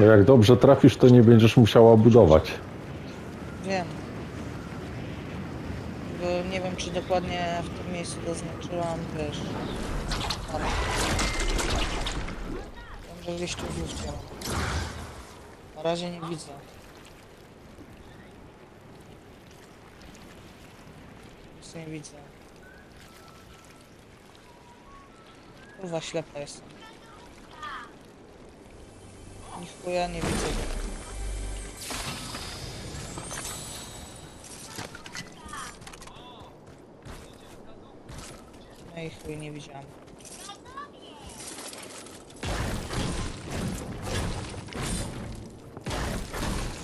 To jak dobrze trafisz, to nie będziesz musiała budować. Wiem. Bo nie wiem, czy dokładnie w tym miejscu zaznaczyłam, wiesz. Wiem, że gdzieś tu wróciłam. Na razie nie widzę. Nic nie widzę. Kurwa, ślepa jestem. Ni chuja nie widzę. go. No i chuj, nie widziałam.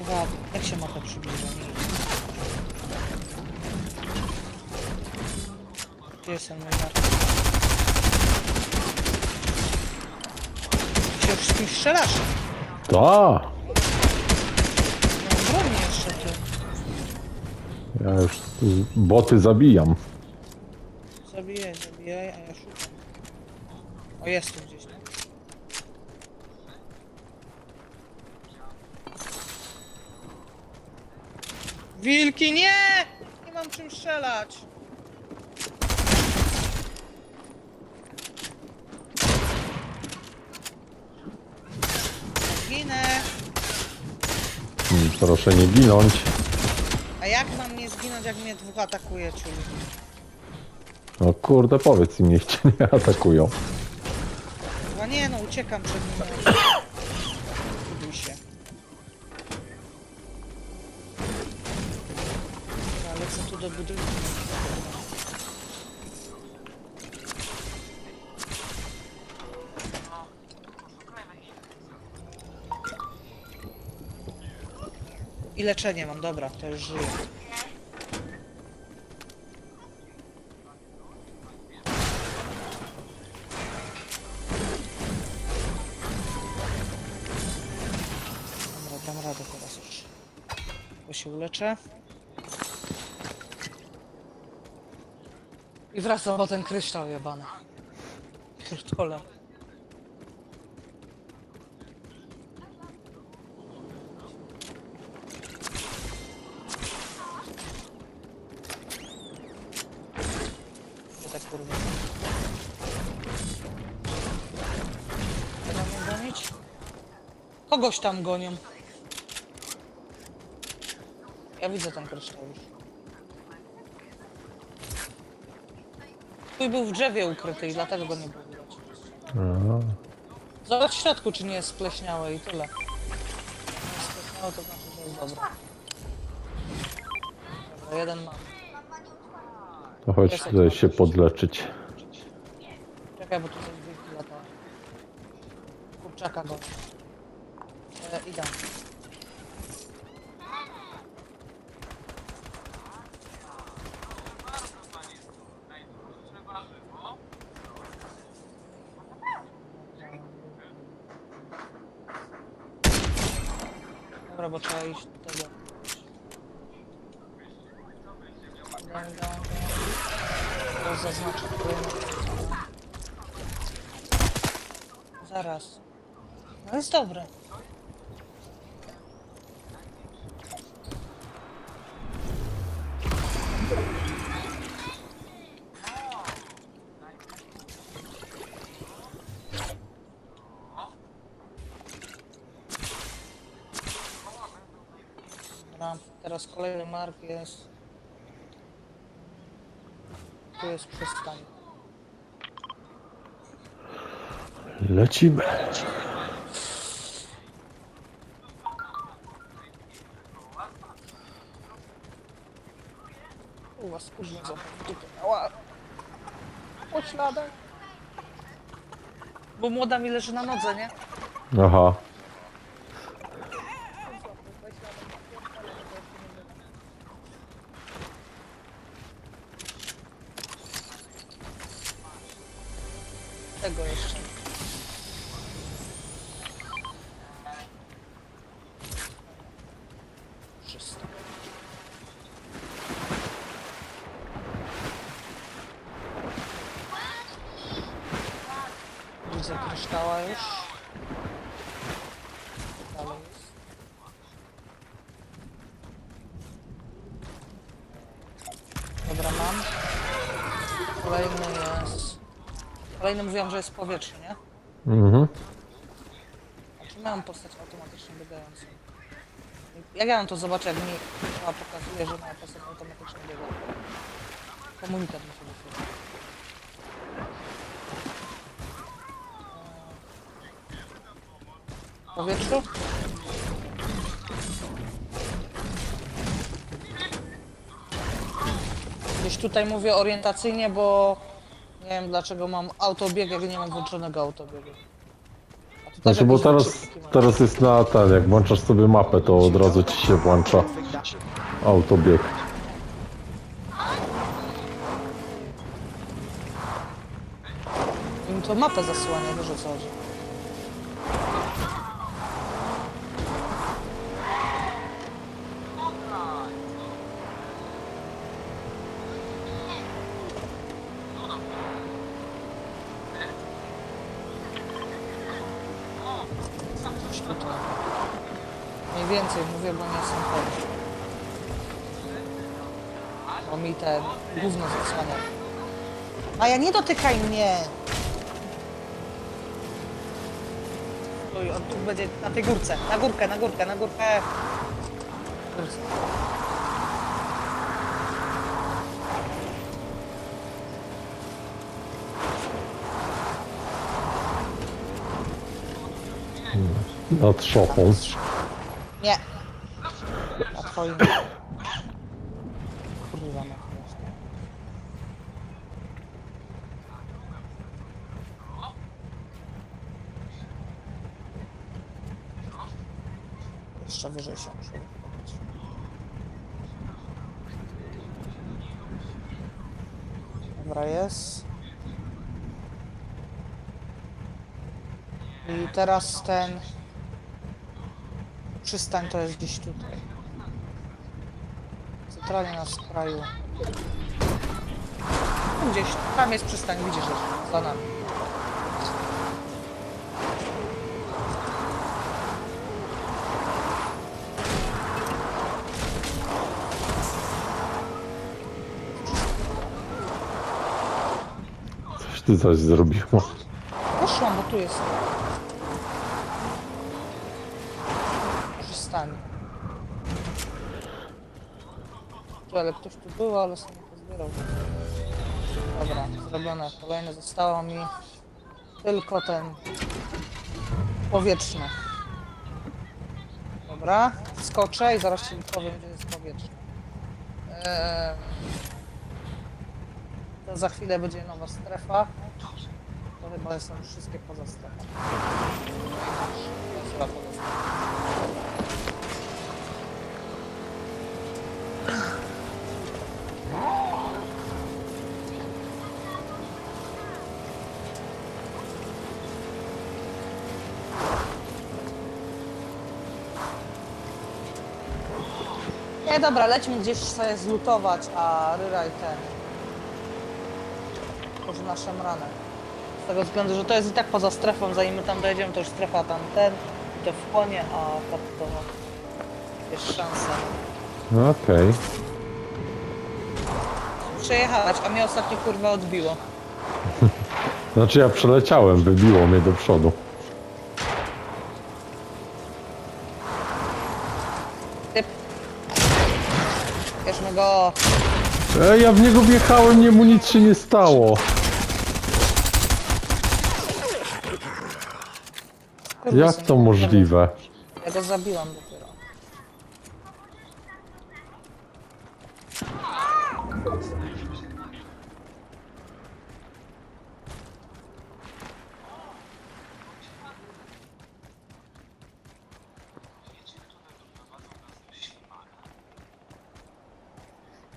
Dwa, jak się ma to przybliżenie? Gdzie jest ten mój mark? Ty się już z kimś strzelasz? Ta! No broń jeszcze. Ja już boty zabijam. Zabijaj, zabijaj, a ja szukam. O, jest tu gdzieś. nie? Wilki, nie! Nie mam czym strzelać. Proszę nie ginąć. A jak mam nie zginąć, jak mnie dwóch atakuje, czyli? No kurde, powiedz im, niech cię nie atakują. A nie, no uciekam przed nimi. Buduj się. Dobra, lecę tu do budynku. I leczenie mam, dobra, to już żyję. Dobra, dam radę teraz już. Bo się uleczę. I wracam po ten kryształ jebany. Pierdolę. Tak kurwa? Będą mnie gonić? Kogoś tam gonią. Ja widzę ten kryształ już. Twój był w drzewie ukryty i dlatego go nie było widać. A, Zobacz w środku, czy nie jest spleśniałe i tyle. Nie jest spleśniałe, to znaczy, że jest dobre. Dobra, jeden mam. To chodź tutaj się podleczyć. Czekaj, bo tu coś wilki lata. Kurczaka go. E, idę. Dobra, bo trzeba iść Zaraz. No jest dobre. Dobra, teraz kolejny mark jest. Tu jest przystań. Lecimy. U was później zobacz, tutaj miała po śladach. Bo młoda mi leży na nodze, nie? Aha. Tego jeszcze. Czysto. Widzę kryształa już. Dalej. Dobra, mam. Kolejny jest... Kolejny mówiłam, że jest powietrze, nie? Mhm. A czy miałam postać automatycznie biegającą? Jak ja mam to zobaczyć, jak mi chyba pokazuje, że moja postać automatycznie biega? Komunikat mi się wyświetla. W powietrzu? Gdzieś tutaj mówię orientacyjnie, bo nie wiem dlaczego mam autobieg, jak nie mam włączonego autobiegu. A tu też Znaczy, bo jakieś teraz, teraz jest na ten, jak włączasz sobie mapę, to od razu ci się włącza autobieg. Im to mapę zasłania, wiesz o co chodzi. Coś tutaj. Mniej więcej mówię, bo nie jestem pewien. Bo mi te gówno zasłania. A ja nie dotykaj mnie! Oj, on tu będzie na tej górce. Na górkę, na górkę, na górkę. Górce. Nad szopą. Nie. Twoim. Kurwa na Jeszcze wyżej się muszę. Dobra, jest. I teraz ten przystań to jest gdzieś tutaj. Centralnie na skraju. Tu Gdzieś tam jest przystań, widzisz, że za nami. Coś ty coś zrobiło. Poszłam, bo tu jest. Przystań. Ale ktoś tu był, ale sobie pozbierał. Dobra, zrobione. Kolejne zostało mi tylko ten powietrzny. Dobra, skoczę i zaraz ci powiem, gdzie jest powietrzny. Eee, to za chwilę będzie nowa strefa. To chyba są wszystkie poza strefą. Chyba poza strefą. Nie, dobra, lećmy gdzieś sobie zlutować, a Ryraj ten... Może na szemranę. Z tego względu, że to jest i tak poza strefą, zanim my tam dojedziemy, to już strefa tam ten, i to wchłonie, a to, to jest szansa. No Okej. Przejechać, a mnie ostatnio kurwa odbiło. Znaczy ja przeleciałem, wybiło mnie do przodu. Go. Ej, ja w niego wjechałem, nie mu nic się nie stało. Jak to możliwe? Ja go zabiłam dopiero.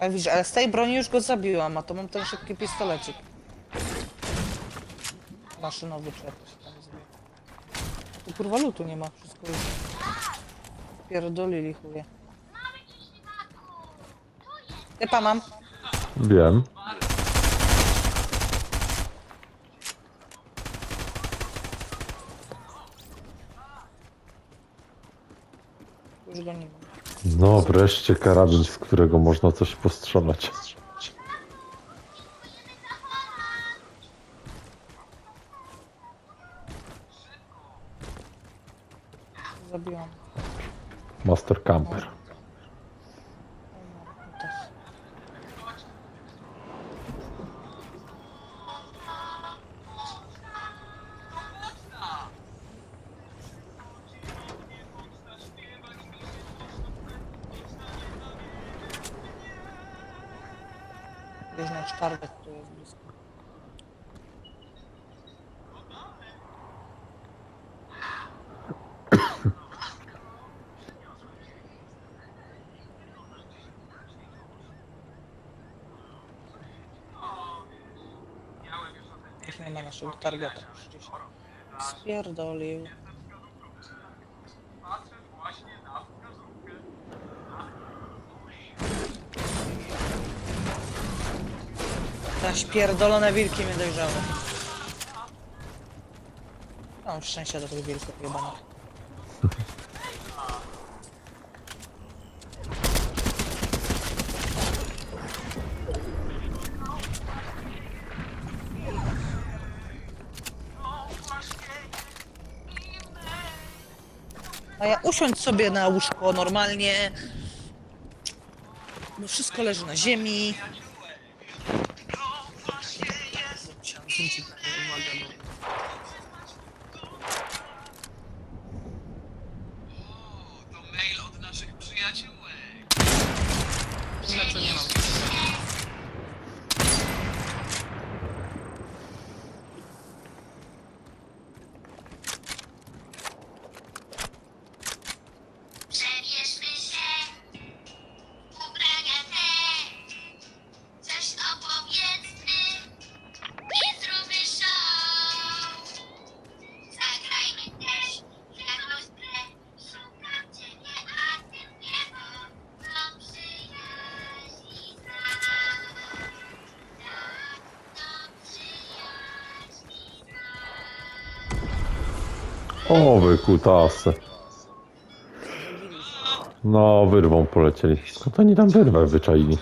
A widzisz, ale z tej broni już go zabiłam, a to mam ten szybki pistolecik. Maszynowy czy jak to się tam nazywa. Tu kurwa lutu nie ma, wszystko już pierdolili chuje. Typa mam. Wiem. Już go nie ma. No, wreszcie karadżyn, z którego można coś postrzelać. Zabiłam. Master Camper. Bliźniacz czarnek tu jest blisko. Nie ma naszego targeta. gdzieś Spierdolił. Te spierdolone wilki mnie dojrzały. Mam szczęście do tych wilków jebanych. A ja usiądź sobie na łóżko normalnie. Bo wszystko leży na ziemi. O, wy kutasy. No, wyrwą polecieli. Skąd oni tam wyrwę wyczaili?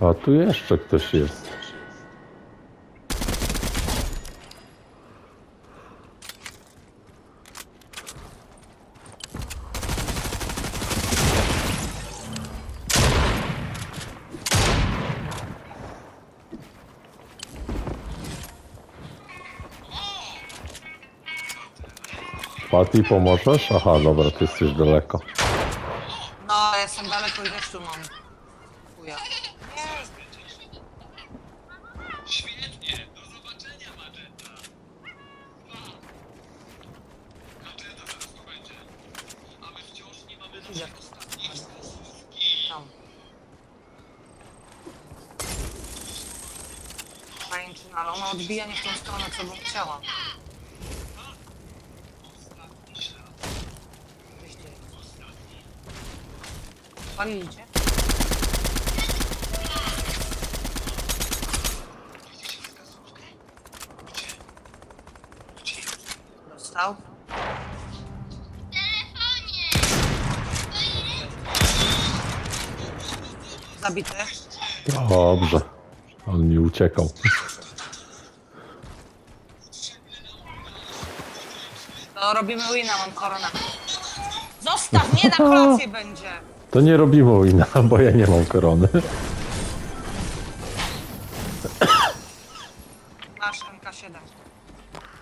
A tu jeszcze ktoś jest. Patty, pomożesz? Aha, dobra, ty jesteś daleko. No, ja jestem daleko i tu mam. Chuja. Świetnie, do zobaczenia, Magenta. Magenta, zaraz to będzie. A my wciąż nie mamy naszych ostatnich wskazówki. Tam. Pajęczyna, ale ona odbija nie w tą stronę, co bym chciała. Paliliście? Dostał. Zabity. Dobrze. On mi uciekał. To robimy wina, mam koronę. Zostaw mnie na kolację będzie. To nie robimy wina, bo ja nie mam korony. Masz MK7.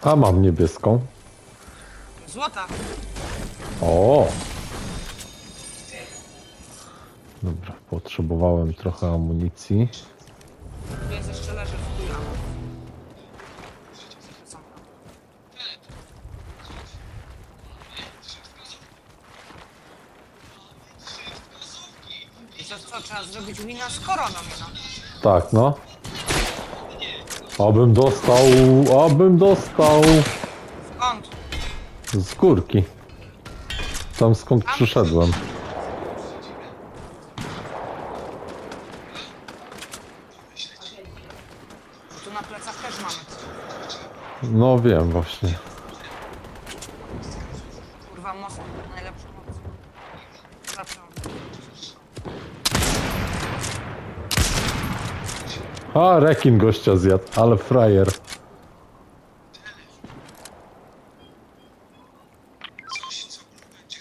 A mam niebieską. Złota. O! Dobra, potrzebowałem trochę amunicji. Wina z koroną, no. Tak, no. Abym dostał, abym dostał Skąd? z górki. Tam skąd przyszedłem. Tu na plecach też mamy. No wiem właśnie. kurwa most najlepszą A, rekin gościa zjadł, ale frajer.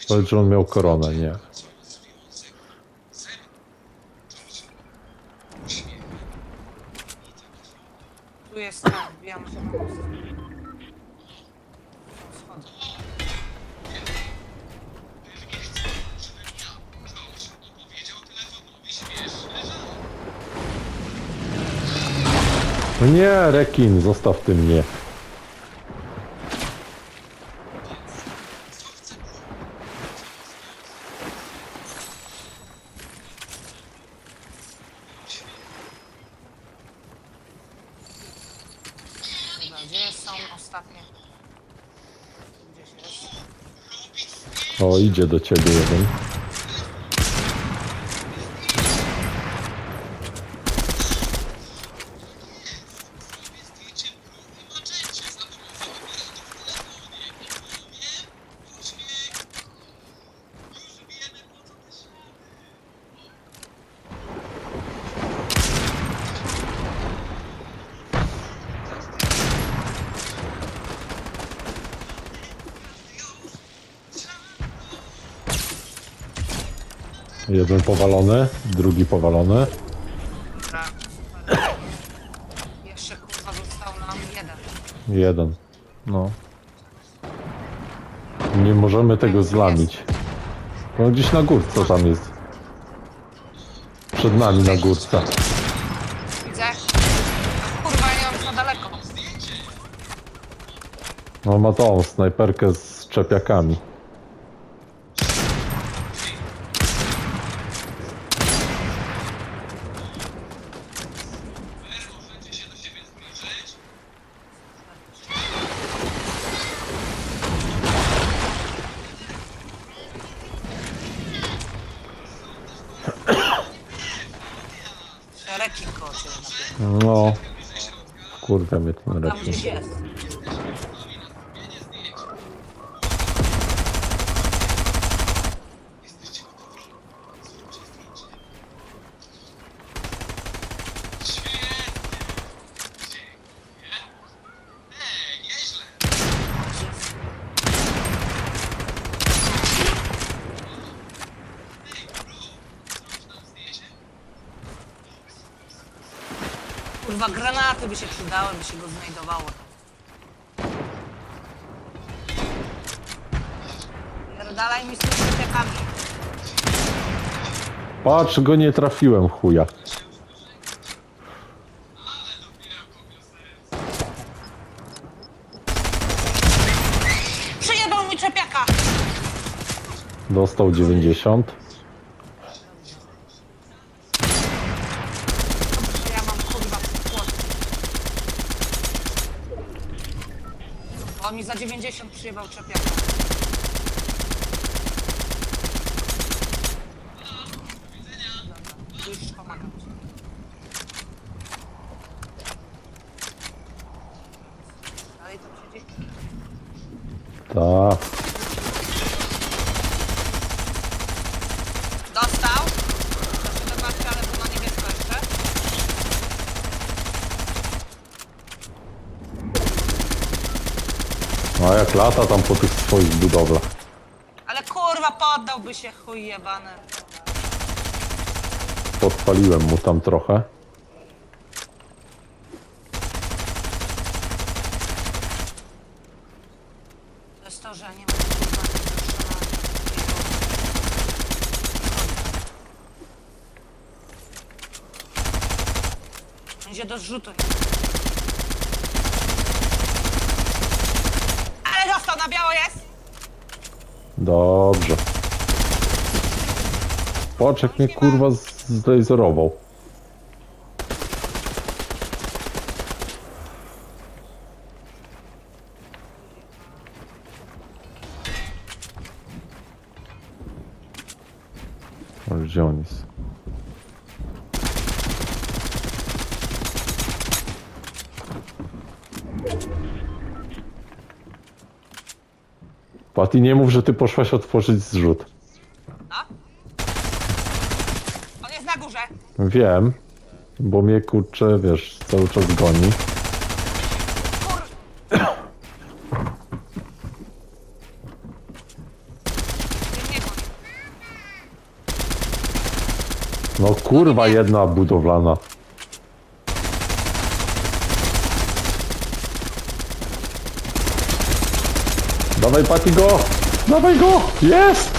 Powiedz, że on miał koronę, nie. co związek ze mną. To się uśmiecha. Tu jest tam, wbijamy się na most. Schodzę. Pewnie chce, żebym ja ktoś opowiedział telefonowi śmieszne żarty. No nie, rekin, zostaw ty mnie. Co chce Dobra, gdzie są ostatnie? Gdzieś jest. O, idzie do ciebie jeden. zdjęcie w maczecie za pomocą aparatu w telefonie. Umiem? Uśmiech. Już wiemy po co te ślady. Jeden powalony, drugi powalony. Dobra. Jeszcze kurwa został nam jeden. Jeden. No. Nie możemy tego zlamić. No gdzieś na górce tam jest. Przed nami na górce. Widzę? Kurwa, nie mam za daleko. No ma tą snajperkę z czepiakami. Możecie się do siebie zbliżyć? Rekin koło ciebie na tym. No. Kurde mnie Kurwa, granaty by się przydały, by się go znajdowało. Pierdalaj mi z tymi. Patrz, go nie trafiłem, chuja. Przyjebał mi czepiaka! Dostał 90. Dobrze, ja mam kurwa płot. On mi za 90 przyjebał czepiaka. Dobra, Już pomagam ci. Dalej tam siedzi? Ta. Dostał. Proszę zobaczyć, ale był na niebiesko jeszcze. A jak lata tam po tych swoich budowlach. Ale kurwa, poddałby się chuj jebany. Podpaliłem mu tam trochę. To jest to, że nie ma kurwa Będzie do zrzutu. Ale dostał na biało jest! Dobrze. Patrz jak mnie kurwa z- zdejzerował. Ale Gdzie on jest? Patty, nie mów, że ty poszłaś otworzyć zrzut. No? On jest na górze. Wiem, bo mnie kurczę, wiesz, cały czas goni. Kur... Nie, nie goni. No kurwa, jedna budowlana. Dawaj, Patty, go! Dawaj go! Jest!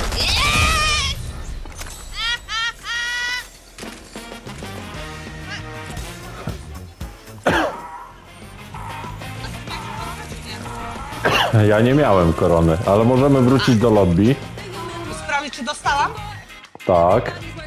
Ja nie miałem korony, ale możemy wrócić do lobby. Sprawdzić, czy dostałam? Tak.